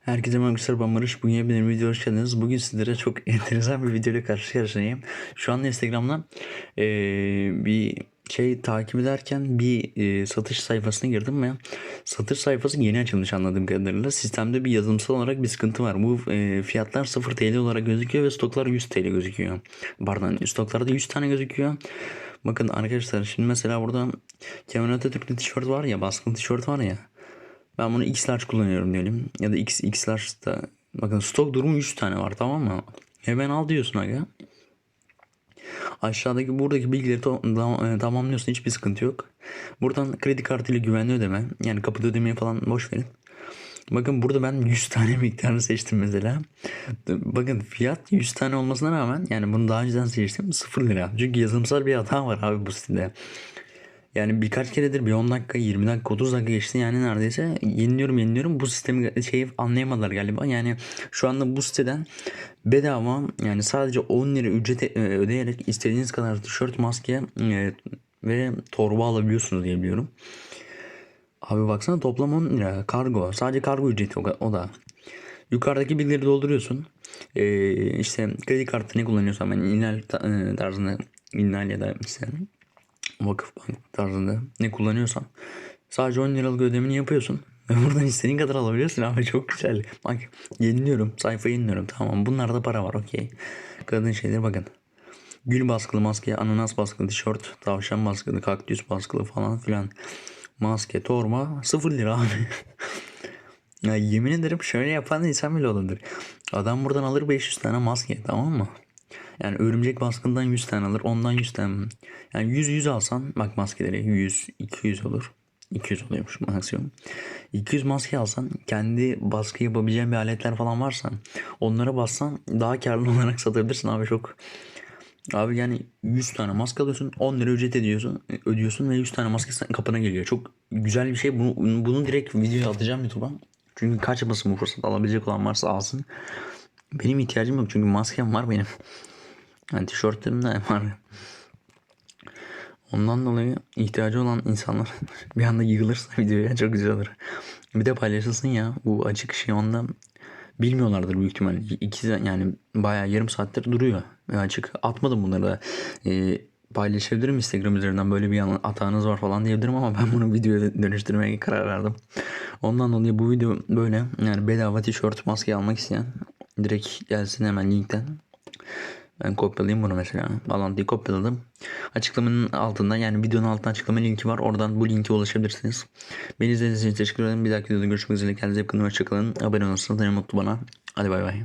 Herkese merhaba ben Barış. Bugün yeni bir video hoş geldiniz. Bugün sizlere çok enteresan bir video ile karşı karşıyayım. Şu anda Instagram'dan eee, bir şey takip ederken bir eee, satış sayfasına girdim ve satış sayfası yeni açılmış anladığım kadarıyla. Sistemde bir yazılımsal olarak bir sıkıntı var. Bu eee, fiyatlar 0 TL olarak gözüküyor ve stoklar 100 TL gözüküyor. Pardon stoklarda 100 tane gözüküyor. Bakın arkadaşlar şimdi mesela burada Kemal Atatürk'lü tişört var ya baskın tişört var ya. Ben bunu X large kullanıyorum diyelim. Ya da X, X large da. Bakın stok durumu 100 tane var tamam mı? Hemen al diyorsun aga. Aşağıdaki buradaki bilgileri e, tamamlıyorsun hiçbir sıkıntı yok. Buradan kredi kartıyla güvenli ödeme yani kapıda ödemeyi falan boş verin. Bakın burada ben 100 tane miktarını seçtim mesela. Bakın fiyat 100 tane olmasına rağmen yani bunu daha önceden seçtim 0 lira. Çünkü yazılımsal bir hata var abi bu sitede. Yani birkaç keredir bir 10 dakika 20 dakika 30 dakika geçti yani neredeyse yeniliyorum yeniliyorum bu sistemi şeyi anlayamadılar galiba yani şu anda bu siteden bedava yani sadece 10 lira ücret e, ödeyerek istediğiniz kadar tişört maske e, ve torba alabiliyorsunuz diye biliyorum. Abi baksana toplam 10 lira kargo sadece kargo ücreti o, da. Yukarıdaki bilgileri dolduruyorsun. Ee, işte kredi kartı ne kullanıyorsan ben inal ta- e, tarzında inal ya da işte vakıf bank tarzında ne kullanıyorsan sadece 10 liralık ödemeni yapıyorsun. Ve buradan istediğin kadar alabiliyorsun abi çok güzel. Bak yeniliyorum sayfayı yeniliyorum tamam bunlarda para var okey. Kadın şeyleri bakın. Gül baskılı maske, ananas baskılı tişört, tavşan baskılı, kaktüs baskılı falan filan. Maske, torba 0 lira abi. ya yemin ederim şöyle yapan insan bile olabilir. Adam buradan alır 500 tane maske tamam mı? Yani örümcek baskından 100 tane alır. Ondan 100 tane. Yani 100 100 alsan bak maskeleri 100 200 olur. 200 oluyormuş maksimum. 200 maske alsan kendi baskı yapabileceğin bir aletler falan varsa onlara bassan daha karlı olarak satabilirsin abi çok. Abi yani 100 tane maske alıyorsun 10 lira ücret ediyorsun ödüyorsun ve 100 tane maske kapına geliyor. Çok güzel bir şey. Bunu, bunu direkt videoya atacağım YouTube'a. Çünkü kaç basın bu fırsat alabilecek olan varsa alsın. Benim ihtiyacım yok çünkü maskem var benim. Yani tişörtlerim de var. Ondan dolayı ihtiyacı olan insanlar bir anda yığılırsa videoya çok güzel olur. Bir de paylaşılsın ya bu açık şey onda bilmiyorlardır büyük ihtimalle. İki, yani bayağı yarım saattir duruyor açık. Atmadım bunları da. Ee, paylaşabilirim Instagram üzerinden böyle bir hatanız var falan diyebilirim ama ben bunu videoya dönüştürmeye karar verdim. Ondan dolayı bu video böyle yani bedava tişört maske almak isteyen direkt gelsin hemen linkten ben kopyalayayım bunu mesela. Bağlantıyı kopyaladım. Açıklamanın altında yani videonun altında açıklama linki var. Oradan bu linke ulaşabilirsiniz. Beni izlediğiniz için teşekkür ederim. Bir dahaki videoda görüşmek üzere. Kendinize iyi bakın. Hoşçakalın. Abone olursanız ne mutlu bana. Hadi bay bay.